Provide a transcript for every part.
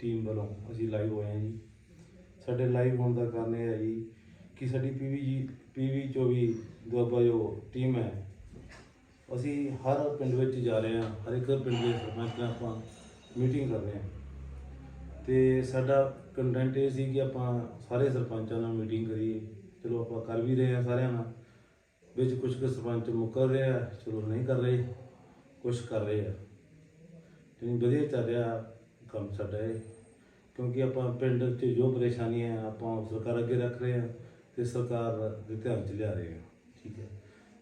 Team ਵੱਲੋਂ ਅਸੀਂ live ਹੋਏ ਹਾਂ ਜੀ। ਸਾਡੇ ਲਾਈਵ ਹੋਣ ਦਾ ਕਾਰਨ ਇਹ ਹੈ ਜੀ ਕਿ ਸਾਡੀ ਪੀਵੀ ਜੀ ਪੀਵੀ 24 ਦੁਆਬਾ ਜੋ ਟੀਮ ਹੈ, ਅਸੀਂ ਹਰ ਪਿੰਡ ਵਿੱਚ ਜਾ ਰਹੇ ਹਾਂ, ਹਰ ਇੱਕ ਪਿੰਡ ਦੇ ਸਰਪੰਚ ਨਾਲ ਆਪਾਂ ਮੀਟਿੰਗ ਕਰ ਰਹੇ ਹਾਂ। ਤੇ ਸਾਡਾ ਕੰਟੈਂਟ ਇਹ ਸੀ ਕਿ ਆਪਾਂ ਸਾਰੇ ਸਰਪੰਚਾਂ ਨਾਲ ਮੀਟਿੰਗ ਕਰੀਏ। ਚਲੋ ਆਪਾਂ ਕਰ ਵੀ ਰਹੇ ਹਾਂ ਸਾਰਿਆਂ ਨਾਲ। ਵਿੱਚ ਕੁਝ ਕੁ ਸਰਪੰਚ ਮੁੱਕਰ ਰਹੇ ਆ, ਚਲੋ ਨਹੀਂ ਕਰ ਰਹੇ ਕੁਝ ਕਰ ਰਹੇ ਆ। ਤੇ ਵਧੀਆ ਚੱਲ ਰਿਹਾ ਕੰਮ ਸਾਡਾ ਇਹ। ਕਿਉਂਕਿ ਆਪਾਂ ਪਿੰਡ 'ਚ ਜੋ ਪਰੇਸ਼ਾਨੀਆਂ ਹੈ ਆਪਾਂ ਸਰਕਾਰ ਅੱਗੇ ਰੱਖ ਰਹੇ ਹਾਂ ਤੇ ਸਰਕਾਰ ਦੇ ਧਿਆਨ 'ਚ ਲਿਆ ਰਹੇ ਹਾਂ ਠੀਕ ਹੈ।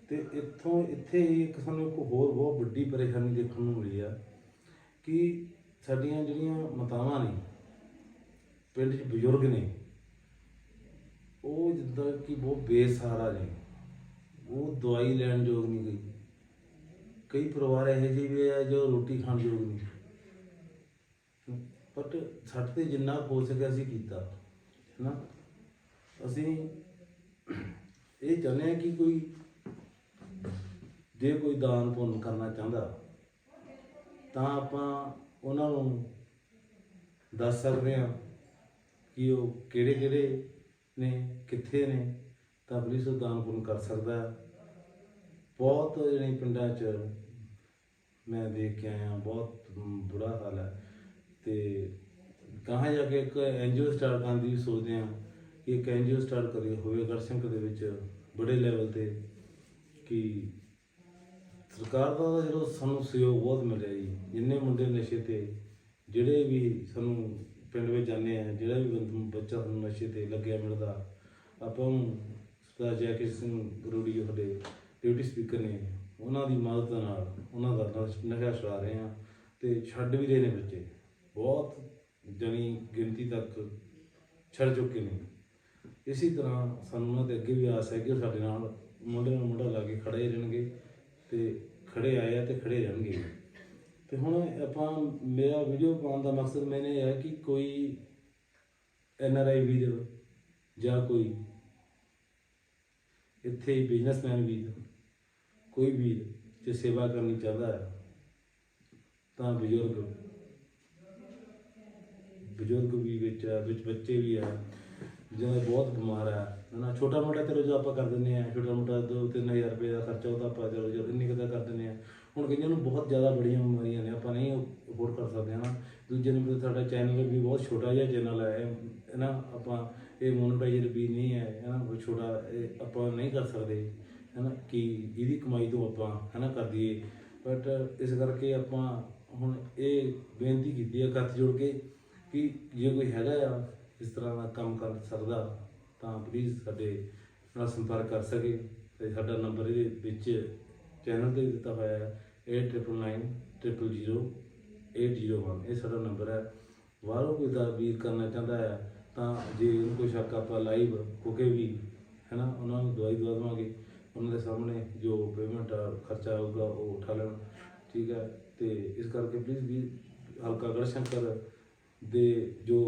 ਤੇ ਇੱਥੋਂ ਇੱਥੇ ਹੀ ਇੱਕ ਸਾਨੂੰ ਇੱਕ ਹੋਰ ਬਹੁਤ ਵੱਡੀ ਪਰੇਸ਼ਾਨੀ ਦੇਖਣ ਨੂੰ ਮਿਲੀ ਆ ਕਿ ਸਾਡੀਆਂ ਜਿਹੜੀਆਂ ਮਾਤਾਵਾਂ ਨੇ, ਪਿੰਡ 'ਚ ਬਜ਼ੁਰਗ ਨੇ, ਉਹ ਜਿੱਦਾਂ ਕਿ ਬਹੁਤ ਬੇਸਹਾਰਾ ਨੇ। ਉਹ ਦਵਾਈ ਲੈਣ ਯੋਗ ਨਹੀਂ ਗਈ। ਕਈ ਪਰਿਵਾਰ ਇਹੋ ਜਿਹੇ ਵੀ ਆ ਜੋ ਰੋਟੀ ਖਾਣ ਯੋਗ ਨਹੀਂ। ਬਟ ਸਾਡੇ ਤੇ ਜਿੰਨਾ ਹੋ ਸਕਿਆ ਅਸੀਂ ਕੀਤਾ, ਹੈਨਾ? ਅਸੀਂ ਇਹ ਚਾਹੁੰਦੇ ਹਾਂ ਕਿ ਕੋਈ, ਜੇ ਕੋਈ ਦਾਨ ਪੁੰਨ ਕਰਨਾ ਚਾਹੁੰਦਾ, ਤਾਂ ਆਪਾਂ ਉਹਨਾਂ ਨੂੰ ਦੱਸ ਸਕਦੇ ਹਾਂ ਕਿ ਉਹ ਕਿਹੜੇ ਕਿਹੜੇ ਨੇ, ਕਿੱਥੇ ਨੇ, ਤਾਂ ਪੁਲਿਸ ਉਹ ਦਾਨ ਪੁੰਨ ਕਰ ਸਕਦਾ ਬਹੁਤ ਜਿਹੜੇ ਪਿੰਡਾਂ 'ਚ ਮੈਂ ਦੇਖ ਕੇ ਆਇਆ, ਬਹੁਤ ਬੁਰਾ ਹਾਲ ਹੈ। ਤੇ ਕਹਾਂ ਜਾ ਕੇ ਇੱਕ ਐਨਜੀਓ ਸਟਾਰਟ ਕਰਨ ਦੀ ਵੀ ਸੋਚਦੇ ਹਾਂ ਕਿ ਇੱਕ ਐਨਜੀਓ ਸਟਾਰਟ ਕਰੀ ਹੋਵੇ ਗੜਸ਼ੰਕਰ ਦੇ ਵਿੱਚ ਬੜੇ ਲੈਵਲ ਤੇ ਕਿ ਸਰਕਾਰ ਦਾ ਤਾਂ ਜਦੋਂ ਸਾਨੂੰ ਸਹਿਯੋਗ ਬਹੁਤ ਮਿਲਿਆ ਜੀ। ਜਿੰਨੇ ਮੁੰਡੇ ਨਸ਼ੇ ਤੇ, ਜਿਹੜੇ ਵੀ ਸਾਨੂੰ ਪਿੰਡ ਵਿੱਚ ਜਾਂਦੇ ਆ, ਜਿਹੜਾ ਵੀ ਬੰਦ- ਬੱਚਾ ਸਾਨੂੰ ਨਸ਼ੇ ਤੇ ਲੱਗਿਆ ਮਿਲਦਾ, ਆਪਾਂ ਨੂੰ ਸਰਦਾਰ ਜੈਕਿਟ ਸਿੰਘ ਗਰੂੜੀ ਸਾਡੇ ਡਿਊਟੀ ਸਪੀਕਰ ਨੇ, ਉਹਨਾਂ ਦੀ ਮਦਦ ਨਾਲ, ਉਹਨਾਂ ਦਾ ਨਸ਼ਾ ਛੁਡਾ ਰਹੇ ਆ ਤੇ ਛੱਡ ਵੀ ਰਹੇ ਨੇ ਬੱਚੇ। ਬਹੁਤ ਜਣੀ ਗਿਣਤੀ ਤੱਕ ਛੱਡ ਚੁੱਕੇ ਨੇ। ਇਸੇ ਤਰ੍ਹਾਂ ਸਾਨੂੰ ਉਹਨਾਂ ਦੇ ਅੱਗੇ ਵੀ ਆਸ ਹੈ ਕਿ ਉਹ ਸਾਡੇ ਨਾਲ ਮੁੰਡੇ ਨਾਲ ਮੁੰਡਾ ਲਾ ਕੇ ਖੜੇ ਰਹਿਣਗੇ ਤੇ ਖੜੇ ਆਏ ਆ ਤੇ ਖੜੇ ਰਹਿਣਗੇ। ਤੇ ਹੁਣ ਆਪਾਂ ਮੇਰਾ ਵੀਡੀਓ ਪਾਉਣ ਦਾ ਮਕਸਦ ਮੈਨੇ ਇਹ ਹੈ ਕਿ ਕੋਈ ਐਨ ਆਰ ਆਈ ਵੀਰ ਜਾਂ ਕੋਈ ਇੱਥੇ ਹੀ ਬਿਜ਼ਨਸਮੈਨ ਵੀਰ, ਕੋਈ ਵੀਰ ਜੇ ਸੇਵਾ ਕਰਨੀ ਚਾਹਦਾ ਹੈ, ਤਾਂ ਬਜ਼ੁਰਗ ਬਜ਼ੁਰਗ ਵੀ ਵਿੱਚ ਆ ਵਿੱਚ ਬੱਚੇ ਵੀ ਆ ਜਿਹੜਾ ਬਹੁਤ ਬਿਮਾਰ ਆ ਹਨਾ? ਛੋਟਾ ਮੋਟਾ ਤੇ ਰੋਜ਼ ਆਪਾਂ ਕਰ ਦਿੰਦੇ ਆ ਛੋਟਾ ਮੋਟਾ 2-3000 ਰੁਪਏ ਦਾ ਖਰਚਾ ਉਹ ਤਾਂ ਆਪਾਂ ਚਲੋ ਜੋ ਇੰਨੀ ਕਦਾ ਕਰ ਦਿੰਦੇ ਆ ਹੁਣ ਕਈਆਂ ਨੂੰ ਬਹੁਤ ਜ਼ਿਆਦਾ ਬੜੀਆਂ ਬਿਮਾਰੀਆਂ ਨੇ, ਆਪਾਂ ਨਹੀਂ ਅਫੋਰਡ ਕਰ ਸਕਦੇ, ਹਨਾ? ਦੂਜੇ ਨੰਬਰ ਤੇ ਸਾਡਾ ਚੈਨਲ ਵੀ ਬਹੁਤ ਛੋਟਾ ਜਿਹਾ ਚੈਨਲ ਹੈ ਇਹ ਨਾ ਆਪਾਂ ਇਹ ਮੋਨਟਾਈਜ਼ਰ ਵੀ ਨਹੀਂ ਹੈ, ਹਨਾ? ਬਹੁਤ ਛੋਟਾ, ਇਹ ਆਪਾਂ ਨਹੀਂ ਕਰ ਸਕਦੇ, ਹਨਾ? ਕਿ ਇਹਦੀ ਕਮਾਈ ਤੋਂ ਆਪਾਂ, ਹਨਾ, ਕਰ ਦਈਏ। ਬਟ ਇਸ ਕਰਕੇ ਆਪਾਂ ਹੁਣ ਇਹ ਬੇਨਤੀ ਕੀਤੀ ਹੈ ਹੱਥ ਜੋੜ ਕੇ ਕਿ ਜੇ ਕੋਈ ਹੈਗਾ ਆ, ਇਸ ਤਰ੍ਹਾਂ ਦਾ ਕੰਮ ਕਰ ਸਕਦਾ, ਤਾਂ ਪਲੀਜ਼ ਸਾਡੇ ਨਾਲ ਸੰਪਰਕ ਕਰ ਸਕੇ ਤੇ ਸਾਡਾ ਨੰਬਰ ਇਹਦੇ ਵਿੱਚ ਚੈਨਲ ਤੇ ਦਿੱਤਾ ਹੋਇਆ ਹੈ 8999 00801 ਇਹ ਸਾਡਾ ਨੰਬਰ ਹੈ। ਬਾਹਰੋਂ ਕੋਈ ਦਾ ਵੀਰ ਕਰਨਾ ਚਾਹੁੰਦਾ ਹੈ ਤਾਂ ਜੇ ਉਹਨੂੰ ਕੋਈ ਸ਼ੱਕ ਆਪਾਂ ਲਾਈਵ ਹੋ ਵੀ ਹੈ ਨਾ ਉਹਨਾਂ ਨੂੰ ਦਵਾਈ ਦਵਾ ਦੇਵਾਂਗੇ। ਉਹਨਾਂ ਦੇ ਸਾਹਮਣੇ ਜੋ ਪੇਮੈਂਟ ਖਰਚਾ ਆਊਗਾ, ਉਹ ਉਠਾ ਲੈਣ। ਠੀਕ ਹੈ, ਤੇ ਇਸ ਕਰਕੇ ਪਲੀਜ਼ ਵੀ ਹਲਕਾ ਗੜਸ਼ੰਕਰ ਦੇ ਜੋ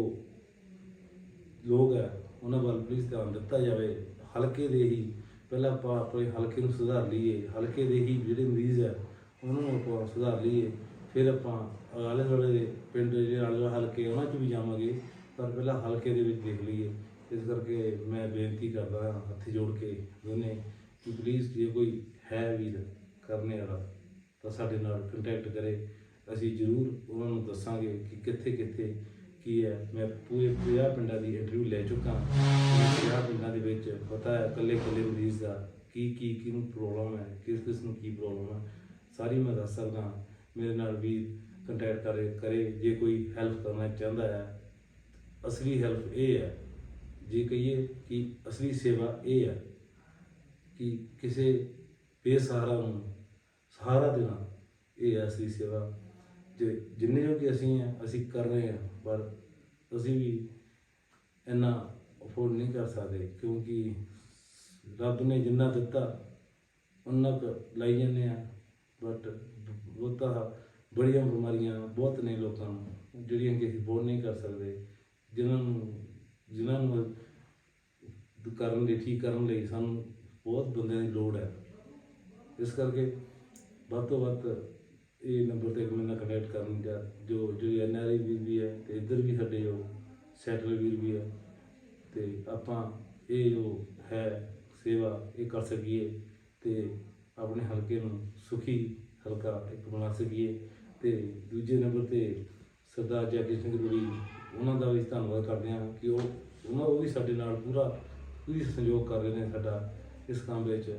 ਲੋਕ ਹੈ, ਉਹਨਾਂ ਵੱਲ ਪਲੀਜ਼ ਧਿਆਨ ਦਿੱਤਾ ਜਾਵੇ। ਹਲਕੇ ਦੇ ਹੀ ਪਹਿਲਾਂ ਆਪਾਂ ਆਪਣੇ ਹਲਕੇ ਨੂੰ ਸੁਧਾਰ ਲਈਏ। ਹਲਕੇ ਦੇ ਹੀ ਜਿਹੜੇ ਮਰੀਜ਼ ਹੈ, ਉਹਨਾਂ ਨੂੰ ਆਪਾਂ ਸੁਧਾਰ ਲਈਏ। ਫਿਰ ਆਪਾਂ ਆਲੇ ਦੁਆਲੇ ਦੇ ਪਿੰਡ ਜਿਹੜੇ ਆਲੇ ਦੁਆਲੇ ਹਲਕੇ ਉਹਨਾਂ 'ਚ ਵੀ ਜਾਵਾਂਗੇ। ਪਰ ਪਹਿਲਾਂ ਹਲਕੇ ਦੇ ਵਿੱਚ ਦੇਖ ਲਈਏ। ਇਸ ਕਰਕੇ ਮੈਂ ਬੇਨਤੀ ਕਰਦਾ ਹਾਂ, ਹੱਥ ਜੋੜ ਕੇ ਦੋਨੇ ਕਿ ਪਲੀਜ਼ ਜੇ ਕੋਈ ਹੈ ਵੀਰ ਕਰਨੇ ਵਾਲਾ, ਤਾਂ ਸਾਡੇ ਨਾਲ ਕੰਟੈਕਟ ਕਰੇ। ਅਸੀਂ ਜ਼ਰੂਰ ਉਹਨਾਂ ਨੂੰ ਦੱਸਾਂਗੇ ਕਿ ਕਿੱਥੇ ਕਿੱਥੇ ਕੀ ਹੈ। ਮੈਂ ਪੂਰੇ 50 ਪਿੰਡਾਂ ਦੀ ਇੰਟਰਵਿਊ ਲੈ ਚੁੱਕਾ ਹਾਂ। 50 ਪਿੰਡਾਂ ਦੇ ਵਿੱਚ ਪਤਾ ਹੈ ਇਕੱਲੇ ਇਕੱਲੇ ਮਰੀਜ਼ ਦਾ ਕੀ ਕੀ ਕਿਹਨੂੰ ਪ੍ਰੋਬਲਮ ਹੈ, ਕਿਸ ਕਿਸ ਨੂੰ ਕੀ ਪ੍ਰੋਬਲਮ ਹੈ ਸਾਰੀ ਮੈਂ ਦੱਸ ਸਕਦਾ ਮੇਰੇ ਨਾਲ ਵੀ ਕੰਟੈਕਟ ਕਰੇ ਕਰੇ, ਜੇ ਕੋਈ ਹੈਲਪ ਕਰਨਾ ਚਾਹੁੰਦਾ ਹੈ। ਅਸਲੀ ਹੈਲਪ ਇਹ ਹੈ, ਜੇ ਕਹੀਏ ਕਿ ਅਸਲੀ ਸੇਵਾ ਇਹ ਹੈ ਕਿ ਕਿਸੇ ਬੇਸਹਾਰਾ ਨੂੰ ਸਹਾਰਾ ਦੇਣਾ ਇਹ ਹੈ ਅਸਲੀ ਸੇਵਾ ਜੇ ਜਿੰਨੇ ਜੋ ਕਿ ਅਸੀਂ ਆ, ਅਸੀਂ ਕਰ ਰਹੇ ਹਾਂ ਪਰ ਅਸੀਂ ਵੀ ਇੰਨਾ ਅਫੋਰਡ ਨਹੀਂ ਕਰ ਸਕਦੇ ਕਿਉਂਕਿ ਰੱਬ ਨੇ ਜਿੰਨਾ ਦਿੱਤਾ ਉਹਨਾਂ ਕੁ ਲਾਈ ਜਾਂਦੇ ਆ। ਬਟ ਬਹੁਤਾ ਬੜੀਆਂ ਬਿਮਾਰੀਆਂ ਬਹੁਤ ਨੇ ਲੋਕਾਂ ਨੂੰ, ਜਿਹੜੀਆਂ ਕਿ ਅਸੀਂ ਅਫੋਰਡ ਨਹੀਂ ਕਰ ਸਕਦੇ। ਜਿਨ੍ਹਾਂ ਨੂੰ ਜਿਨ੍ਹਾਂ ਨੂੰ ਕਰਨ ਲਈ, ਠੀਕ ਕਰਨ ਲਈ ਸਾਨੂੰ ਬਹੁਤ ਬੰਦਿਆਂ ਦੀ ਲੋੜ ਹੈ। ਇਸ ਕਰਕੇ ਵੱਧ ਤੋਂ ਵੱਧ ਇਹ ਨੰਬਰ ਤੇ ਮੇਰੇ ਨਾਲ ਕੰਟੈਕਟ ਕਰਨ ਦਾ ਜੋ ਜੋ ਐਨ ਆਰ ਆਈ ਵੀਰ ਵੀ ਹੈ ਤੇ ਇੱਧਰ ਵੀ ਸਾਡੇ ਜੋ ਸੈਟਲ ਵੀਰ ਵੀ ਹੈ ਤੇ ਆਪਾਂ ਇਹ ਜੋ ਹੈ ਸੇਵਾ, ਇਹ ਕਰ ਸਕੀਏ ਤੇ ਆਪਣੇ ਹਲਕੇ ਨੂੰ ਸੁਖੀ ਹਲਕਾ ਇੱਕ ਬਣਾ ਸਕੀਏ ਤੇ ਦੂਜੇ ਨੰਬਰ ਤੇ ਸਰਦਾਰ ਜੈਕੀ ਸਿੰਘ ਗੁਰੀ, ਉਹਨਾਂ ਦਾ ਵੀ ਧੰਨਵਾਦ ਕਰਦੇ ਹਾਂ ਕਿ ਉਹ, ਉਹਨਾਂ ਉਹ ਵੀ ਸਾਡੇ ਨਾਲ ਪੂਰਾ ਪੂਰੀ ਸਹਿਯੋਗ ਕਰ ਰਹੇ ਨੇ ਸਾਡਾ ਇਸ ਕੰਮ ਵਿੱਚ,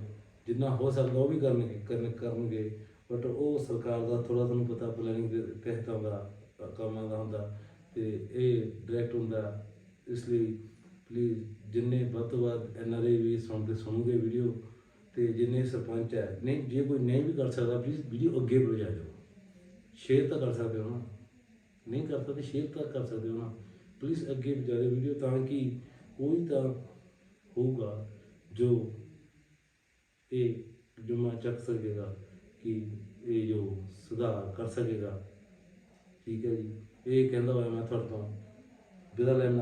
ਜਿੰਨਾ ਹੋ ਸਕਦਾ ਉਹ ਵੀ ਕਰਨਗੇ ਕਰਨਗੇ। ਬਟ ਉਹ ਸਰਕਾਰ ਦਾ ਥੋੜਾ ਤੁਹਾਨੂੰ ਪਤਾ ਪਲੈਨਿੰਗ ਦੇ ਤਹਿਤ ਆਉਂਦਾ, ਕੰਮਾਂ ਦਾ ਹੁੰਦਾ ਤੇ ਇਹ ਡਾਇਰੈਕਟ ਹੁੰਦਾ। ਇਸ ਲਈ ਪਲੀਜ਼ ਜਿੰਨੇ ਵੱਧ ਤੋਂ ਵੱਧ ਐਨਆਰਏ ਵੀ ਸੁਣਦੇ, ਸੁਣੂਗੇ ਵੀਡੀਓ ਤੇ ਜਿੰਨੇ ਸਰਪੰਚ ਹੈ, ਨਹੀਂ, ਜੇ ਕੋਈ ਨਹੀਂ ਵੀ ਕਰ ਸਕਦਾ ਪਲੀਜ਼ ਵੀਡੀਓ ਅੱਗੇ ਪਹੁੰਚਾ ਦਿਓ ਸ਼ੇਅਰ ਤਾਂ ਕਰ ਸਕਦੇ ਹੋ ਨਾ। ਨਹੀਂ ਕਰ ਸਕਦੇ, ਸ਼ੇਅਰ ਤਾਂ ਕਰ ਸਕਦੇ ਹੋ ਨਾ। ਪਲੀਜ਼ ਅੱਗੇ ਪਹੁੰਚਾ ਦਿਓ ਵੀਡੀਓ ਤਾਂ ਕਿ ਕੋਈ ਤਾਂ ਹੋਊਗਾ ਜੋ ਇਹ ਜੁਮਾ ਚੱਕ ਸਕੇਗਾ। ਕਿ ਇਹ ਜੋ ਸੁਧਾਰ ਕਰ ਸਕੇਗਾ। ਠੀਕ ਹੈ ਜੀ। ਇਹ ਕਹਿੰਦਾ ਹੋਇਆ ਮੈਂ ਤੁਹਾਡੇ ਤੋਂ ਵਿਦਾ ਲੈਣਾ